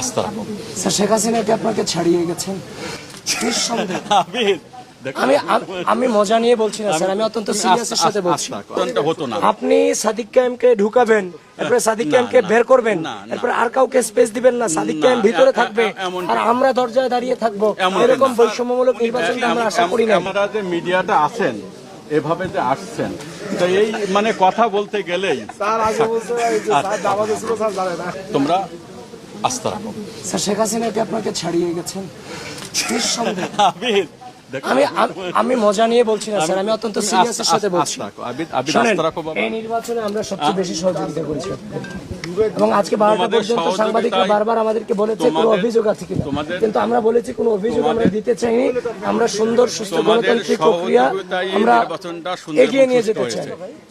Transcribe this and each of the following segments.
আস্থা রাখো। স্যার শেখ হাসিনা কি আপনাকে ছাড়িয়ে গেছেন? আমি আমি মজা নিয়ে বলছি না স্যার আমি অত্যন্ত সিরিয়াসের সাথে বলছি। আপনি সাদিক কায়েমকে ঢুকাবেন এরপরে সাদিক কায়েমকে বের করবেন। এরপরে আর কাউকে স্পেস দিবেন না সাদিক কায়েম ভিতরে থাকবে আর আমরা দরজায় দাঁড়িয়ে থাকব। এরকম বৈষম্যমূলক নির্বাচনটা আমরা আশা করি না। আমরা যে মিডিয়াটা আছেন এভাবে যে আসছেন তো এই মানে কথা বলতে গেলেই তোমরা আস্থা রাখো স্যার শেখ হাসিনা কি আপনাকে ছাড়িয়ে গেছেন। আমি আমি মজা নিয়ে বলছি না স্যার আমি অত্যন্ত সিরিয়াসের সাথে বলছি। এই নির্বাচনে আমরা সবচেয়ে বেশি সহযোগিতা করেছি। এবং আজকে বারোটা পর্যন্ত সাংবাদিকরা বারবার আমাদেরকে বলেছে কোনো অভিযোগ আছে কিনা? কিন্তু আমরা বলেছি কোনো অভিযোগ আমরা দিতে চাইনি। আমরা সুন্দর সুস্থ গণতান্ত্রিক প্রক্রিয়া আমরা এগিয়ে নিয়ে যেতে চাই।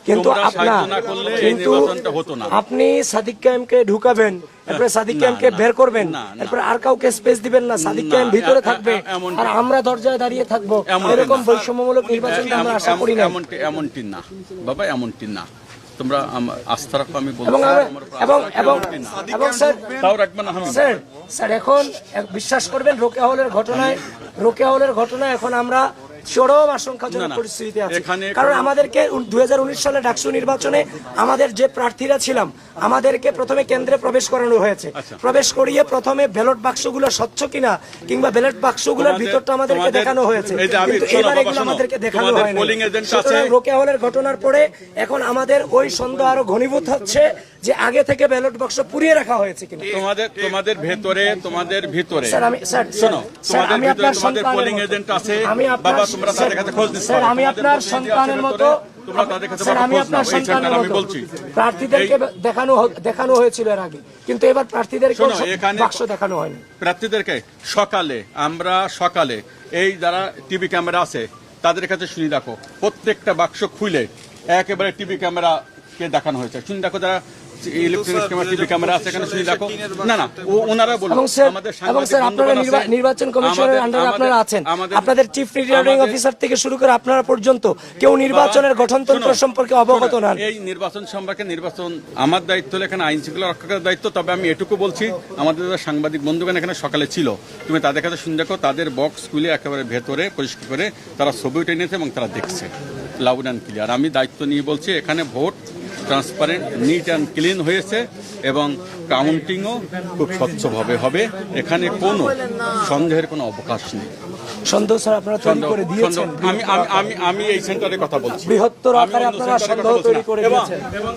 কিন্তু আপনার কিন্তু। আপনি সাদিক কায়েমকে ঢুকাবেন এরপরে সাদিক কায়েমকে বের করবেন। এরপরে আর কাউকে স্পেস দিবেন না সাদিক কায়েম ভিতরে থাকবে আর আমরা দরজায় দাঁড়িয়ে থাকব। এরকম বৈষম্যমূলক নির্বাচনটা আমরা আশা করি না এমনটি না। বাবা এমনটি না। তোমরা আস্থা রাখো আমি বলব এবং এবং স্যার তাও রাখবে না আমি স্যার স্যার এখন বিশ্বাস করবেন রোকেয়া হলের ঘটনায় রোকে হলের ঘটনায় এখন আমরা চরম আশঙ্কাজনক। পরিস্থিতিতে আছি। কারণ আমাদেরকে দুই সালে ডাকসু নির্বাচনে আমাদের যে প্রার্থীরা ছিলাম আমাদেরকে প্রথমে কেন্দ্রে প্রবেশ করানো হয়েছে। আচ্ছা। প্রবেশ করিয়ে প্রথমে ব্যালট বাক্সগুলো স্বচ্ছ কিনা কিংবা ব্যালট বাক্সগুলোর ভিতরটা আমাদেরকে দেখানো হয়েছে। কিন্তু এবার এগুলো আমাদেরকে দেখানো হয়নি। সুতরাং রোকেয়া হলের ঘটনার পরে এখন আমাদের ওই সন্দেহ আরও ঘনীভূত হচ্ছে। যে আগে থেকে ব্যালট বাক্স পুড়িয়ে রাখা হয়েছে কিনা। তোমাদের তোমাদের ভেতরে তোমাদের ভিতরে। স্যার আমি স্যার শোনো তোমাদের ভিতরে তোমাদের পোলিং এজেন্ট আছে বাবা তোমরা তাদের কাছে খোঁজ নিতে স্যার আমি আপনার সন্তানের মতো। তোমরা তাদের কাছে আমি আপনার সন্তানের আমি বলছি। প্রার্থীদেরকে দেখানো দেখানো হয়েছিল এর আগে কিন্তু এবার প্রার্থীদেরকে বাক্স দেখানো হয়নি। প্রার্থীদেরকে সকালে আমরা সকালে এই যারা টিভি ক্যামেরা আছে তাদের কাছে শুনি দেখো প্রত্যেকটা বাক্স খুলে একেবারে টিভি ক্যামেরা কে দেখানো হয়েছে। শুনি দেখো যারা ইলেকট্রনিক্স ক্যামেরা ক্যামেরা আছে এখানে শুনি দেখো। না না ও ওনারা বলুন এবং স্যার সাংবাদিক আপনারা বন্ধুগণ নির্বাচন কমিশনের আন্ডারে আপনারা আছেন। আপনাদের চিফ রিটার্নিং অফিসার থেকে শুরু করে আপনারা পর্যন্ত কেউ নির্বাচনের গঠনতন্ত্র সম্পর্কে অবগত নন। এই নির্বাচন সম্পর্কে নির্বাচন আমার দায়িত্ব হলো এখানে আইন শৃঙ্খলা রক্ষা করার দায়িত্ব তবে আমি এটুকু বলছি আমাদের সাংবাদিক বন্ধুগণ এখানে সকালে ছিল তুমি তাদের কাছে শুনে দেখো তাদের বক্স খুলে একেবারে ভেতরে পরিষ্কার করে তারা ছবি উঠে নিয়েছে এবং তারা দেখছে। লাউড অ্যান্ড ক্লিয়ার আমি দায়িত্ব নিয়ে বলছি এখানে vote transparent neat and clean হয়েছে এবং কাউন্টিংও খুব স্বচ্ছভাবে হবে। এখানে কোনো সন্দেহের কোনো অবকাশ নেই। সন্দেহ স্যার আপনারা তৈরি করে দিয়েছেন। আমি আমি আমি এই সেন্টারে কথা বলছি। বৃহত্তর আকারে আপনারা সন্দেহ তৈরি করে দিয়েছেন। এবং